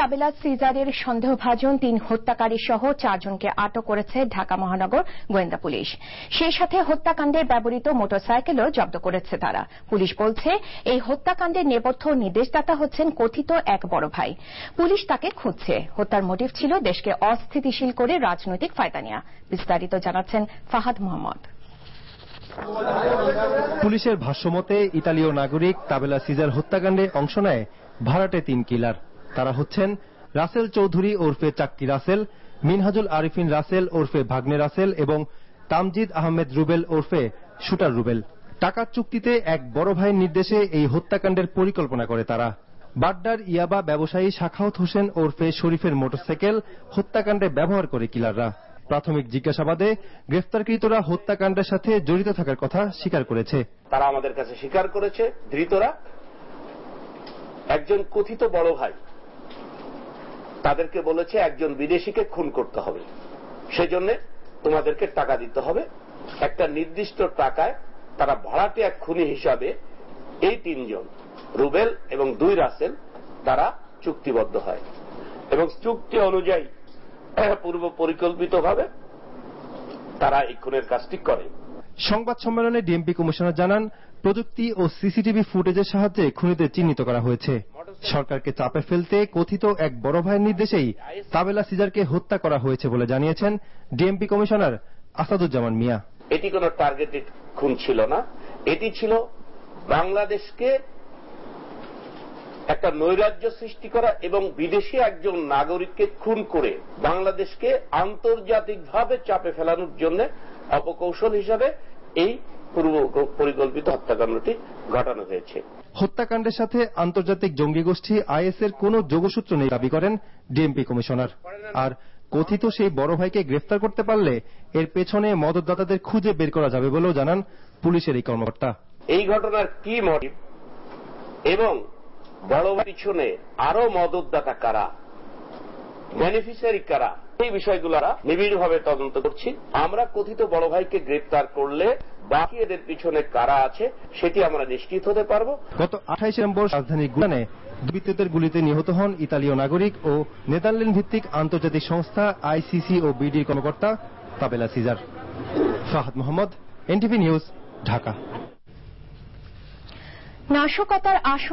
তাবেলা সিজারের সন্দেহভাজন তিন হত্যাকারী সহ চারজনকে আটক করেছে ঢাকা মহানগর গোয়েন্দা পুলিশ। সেই সাথে হত্যাকাণ্ডে ব্যবহৃত মোটরসাইকেলও জব্দ করেছে তারা। পুলিশ বলছে, এই হত্যাকাণ্ডের নেপথ্য নির্দেশদাতা হচ্ছেন কথিত এক বড় ভাই। পুলিশ তাকে খুঁজছে। হত্যার মোটিভ ছিল দেশকে অস্থিতিশীল করে রাজনৈতিক ফায়দা নেওয়া বিস্তারিত জানাচ্ছেন ফাহাদ মোহাম্মদ। পুলিশের ভাষ্যমতে, ইতালীয় নাগরিক তাবেলা সিজার হত্যাকাণ্ডে অংশ নেয় ভাড়াটে তিন কিলার। তারা হচ্ছেন রাসেল চৌধুরী ওরফে চাক্কি রাসেল, মিনহাজুল আরিফিন রাসেল ওরফে ভাগ্নে রাসেল এবং তামজিদ আহমেদ রুবেল ওরফে শুটার রুবেল। টাকার চুক্তিতে এক বড় ভাইয়ের নির্দেশে এই হত্যাকাণ্ডের পরিকল্পনা করে তারা। বাড্ডার ইয়াবা ব্যবসায়ী শাখাউত হোসেন ওরফে শরীফের মোটরসাইকেল হত্যাকাণ্ডে ব্যবহার করে কিলাররা। প্রাথমিক জিজ্ঞাসাবাদে গ্রেফতারকৃতরা হত্যাকাণ্ডের সাথে জড়িত থাকার কথা স্বীকার করেছে। তারা আমাদের কাছে স্বীকার করেছে, ধৃতরা। একজন কথিত বড় ভাই। তাদেরকে বলেছে একজন বিদেশিকে খুন করতে হবে। সেজন্য তোমাদেরকে টাকা দিতে হবে। একটা নির্দিষ্ট টাকায় তারা ভাড়াটে এক খুনি হিসাবে এই তিনজন, রুবেল এবং দুই রাসেল, তারা চুক্তিবদ্ধ হয়। এবং চুক্তি অনুযায়ী পূর্ব পরিকল্পিতভাবে তারা এই খুনের কাজটি করে। সংবাদ সম্মেলনে ডিএমপি কমিশনার জানান, প্রযুক্তি ও সিসিটিভি ফুটেজের সাহায্যে খুনিদের চিহ্নিত করা হয়েছে। সরকারকে চাপে ফেলতে কথিত এক বড় ভাইয়ের নির্দেশেই তাবেলা সিজারকে হত্যা করা হয়েছে বলে জানিয়েছেন ডিএমপি কমিশনার আসাদুজ্জামান মিয়া। এটি কোন টার্গেটেড খুন ছিল না। এটি ছিল বাংলাদেশকে একটা নৈরাজ্য সৃষ্টি করা এবং বিদেশি একজন নাগরিককে খুন করে বাংলাদেশকে আন্তর্জাতিকভাবে চাপে ফেলানোর জন্য অপকৌশল হিসাবে এই পূর্ব পরিকল্পিত হত্যাকাণ্ডটি ঘটানো হয়েছে। হত্যাকাণ্ডের সাথে আন্তর্জাতিক জঙ্গি গোষ্ঠী আইএস এর কোন যোগসূত্র নেই, দাবি করেন ডিএমপি কমিশনার। আর কথিত সেই বড় ভাইকে গ্রেফতার করতে পারলে এর পেছনে মদতদাতাদের খুঁজে বের করা যাবে বলেও জানান পুলিশের এই কর্মকর্তা। এই ঘটনার কি মোটিভ এবং বড় ভাই পিছনে আরও মদতদাতা কারা? বেনিফিশিয়ারি কারা? এই বিষয়গুলো নিবিড়ভাবে তদন্ত করছি। আমরা কথিত বড় ভাইকে গ্রেপ্তার করলে বাকি এদের পিছনে কারা আছে সেটি আমরা নিশ্চিত হতে পারব। গত আঠাইশে নম্বর রাজধানীর গুলানে দুর্বৃত্তদের গুলিতে নিহত হন ইতালীয় নাগরিক ও নেদারল্যান্ড ভিত্তিক আন্তর্জাতিক সংস্থা আইসিসি ও বিডির কর্মকর্তা তাবেলা caesar. Fahad Mohammad NTV news Dhaka. নাশকতার আসর